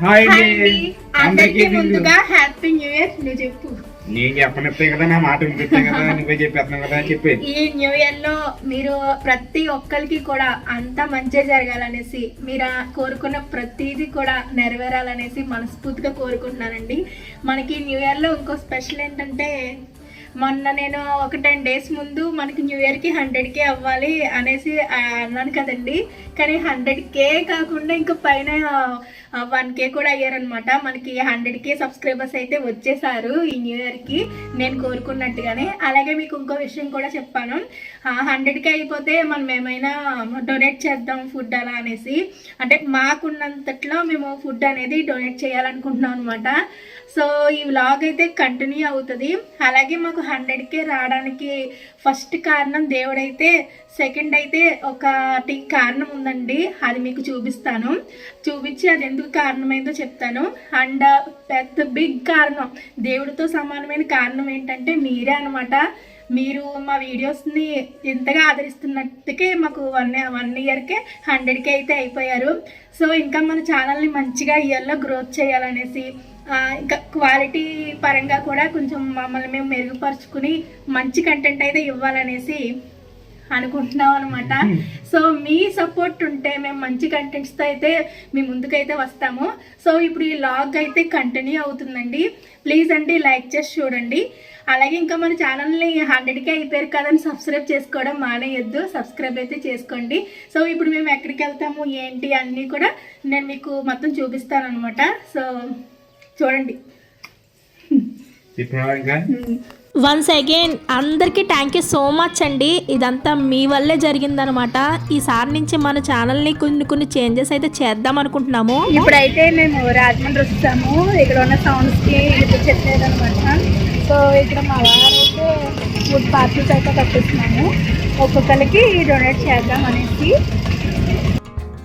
Hi. అందరికీ అందరికీ ముందు ముందుగా హ్యాపీ న్యూ ఇయర్ నువ్వు చెప్పు నేను చెప్పనిస్తే కదా నా మాట వినిపిస్తాను కదా నువ్వే చెప్పేస్తున్నావు కదా చెప్పి ఈ న్యూ ఇయర్లో మీరు ప్రతి ఒక్కరికి కూడా అంతా మంచి జరగాలనేసి మీరు కోరుకున్న ప్రతిదీ కూడా నెరవేరాలనేసి మనస్ఫూర్తిగా కోరుకుంటున్నానండి. మనకి న్యూ ఇయర్లో ఇంకో స్పెషల్ ఏంటంటే మొన్న నేను ఒక టెన్ డేస్ ముందు మనకి న్యూ ఇయర్కి హండ్రెడ్ కే అవ్వాలి అనేసి అన్నాను కదండి. కానీ హండ్రెడ్ కే కాకుండా ఇంకా పైన వన్ కే కూడా అయ్యారనమాట మనకి హండ్రెడ్ కే సబ్స్క్రైబర్స్ అయితే వచ్చేసారు ఈ న్యూ ఇయర్కి. నేను కోరుకున్నట్టుగానే. అలాగే మీకు ఇంకో విషయం కూడా చెప్పాను. హండ్రెడ్ కే అయిపోతే మనం ఏమైనా డొనేట్ చేద్దాం ఫుడ్ అలా అనేసి. అంటే మాకున్నంతట్లో మేము ఫుడ్ అనేది డొనేట్ చేయాలనుకుంటున్నాం అనమాట సో ఈ వ్లాగ్ అయితే కంటిన్యూ అవుతుంది. అలాగే మాకు హండ్రెడ్కే రావడానికి ఫస్ట్ కారణం దేవుడైతే సెకండ్ అయితే ఒకటి కారణం ఉందండి. అది మీకు చూపిస్తాను. చూపించి అది ఎందుకు కారణమైందో చెప్తాను. అండ్ పెద్ద బిగ్ కారణం దేవుడితో సమానమైన కారణం ఏంటంటే మీరే అనమాట మీరు మా వీడియోస్ని ఎంతగా ఆదరిస్తున్నట్టుకే మాకు వన్ వన్ ఇయర్కే హండ్రెడ్కే అయితే అయిపోయారు. సో ఇంకా మన ఛానల్ని మంచిగా ఇయర్లో గ్రోత్ చేయాలనేసి ఇంకా క్వాలిటీ పరంగా కూడా కొంచెం మమ్మల్ని మేము మెరుగుపరుచుకుని మంచి కంటెంట్ అయితే ఇవ్వాలనేసి అనుకుంటున్నాం అనమాట సో మీ సపోర్ట్ ఉంటే మేము మంచి కంటెంట్స్తో అయితే మీ ముందుకైతే వస్తాము. సో ఇప్పుడు ఈ లాగ్ అయితే కంటిన్యూ అవుతుందండి. ప్లీజ్ అండి లైక్ చేసి చూడండి. అలాగే ఇంకా మన ఛానల్ని హండ్రెడ్కే అయిపోయారు కదని సబ్స్క్రైబ్ చేసుకోవడం మానేయొద్దు. సబ్స్క్రైబ్ అయితే చేసుకోండి. సో ఇప్పుడు మేము ఎక్కడికి వెళ్తాము ఏంటి అన్నీ కూడా నేను మీకు మొత్తం చూపిస్తాను అనమాట సో చూడండి. వన్స్ అగైన్ అందరికీ థ్యాంక్ యూ సో మచ్ అండి. ఇదంతా మీ వల్లే జరిగిందనమాట. ఈసారి నుంచి మన ఛానల్ని కొన్ని కొన్ని చేంజెస్ అయితే చేద్దాం అనుకుంటున్నాము. ఇప్పుడైతే మేము రాజమండ్రి వస్తాము. ఇక్కడ ఉన్న సౌండ్స్కి ఇది చెప్పలేదు అనమాట సో ఇక్కడ మా వారైతే ఫుడ్ పార్టీస్ అయితే కట్టిస్తున్నాము. ఒక్కొక్కరికి డొనేట్ చేద్దాం అనేసి.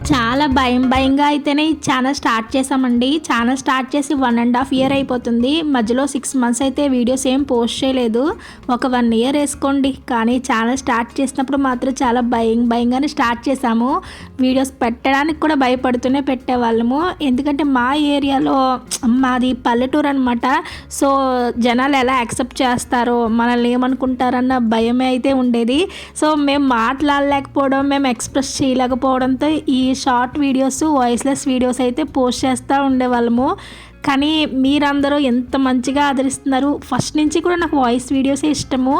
చాలా భయం భయంగా అయితేనే ఈ ఛానల్ స్టార్ట్ చేసామండి ఛానల్ స్టార్ట్ చేసి వన్ అండ్ హాఫ్ ఇయర్ అయిపోతుంది. మధ్యలో సిక్స్ మంత్స్ అయితే వీడియోస్ ఏం పోస్ట్ చేయలేదు. ఒక వన్ ఇయర్ వేసుకోండి. కానీ ఛానల్ స్టార్ట్ చేసినప్పుడు మాత్రం చాలా భయం భయంగానే స్టార్ట్ చేసాము వీడియోస్ పెట్టడానికి కూడా భయపడుతూనే పెట్టేవాళ్ళము. ఎందుకంటే మా ఏరియాలో మాది పల్లెటూరు అనమాట సో జనాలు ఎలా యాక్సెప్ట్ చేస్తారో మనల్ని ఏమనుకుంటారన్న భయమే అయితే ఉండేది. సో మేము మాట్లాడలేకపోవడం మేము ఎక్స్ప్రెస్ చేయలేకపోవడంతో ఈ షార్ట్ వీడియోస్ వాయిస్లెస్ వీడియోస్ అయితే పోస్ట్ చేస్తూ ఉండేవాళ్ళము. కానీ మీరందరూ ఎంత మంచిగా ఆదరిస్తున్నారు. ఫస్ట్ నుంచి కూడా నాకు వాయిస్ వీడియోసే ఇష్టము.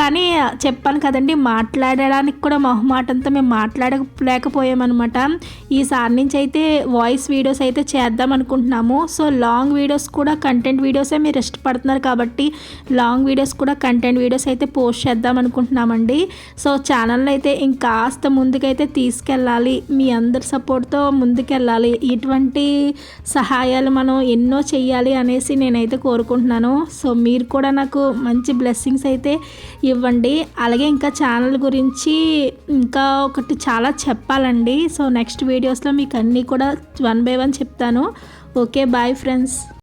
కానీ చెప్పాను కదండి మాట్లాడడానికి కూడా మొహమాటంతో మేము మాట్లాడలేకపోయామన్నమాట ఈసారి నుంచి అయితే వాయిస్ వీడియోస్ అయితే చేద్దాం అనుకుంటున్నాము. సో లాంగ్ వీడియోస్ కూడా కంటెంట్ వీడియోసే మీరు ఇష్టపడుతున్నారు కాబట్టి లాంగ్ వీడియోస్ కూడా కంటెంట్ వీడియోస్ అయితే పోస్ట్ చేద్దాం అనుకుంటున్నామండి. సో ఛానల్ అయితే ఇంకాస్త ముందుకైతే తీసుకెళ్ళాలి. మీ అందరి సపోర్ట్తో ముందుకెళ్ళాలి. ఇటువంటి సహాయాలు మనం ఎన్నో చెయ్యాలి అనేసి నేనైతే కోరుకుంటున్నాను. సో మీరు కూడా నాకు మంచి బ్లెస్సింగ్స్ అయితే ఇవ్వండి. అలాగే ఇంకా ఛానల్ గురించి ఇంకా ఒకటి చాలా చెప్పాలండి. సో నెక్స్ట్ వీడియోస్లో మీకు అన్నీ కూడా వన్ బై వన్ చెప్తాను. Okay bye friends.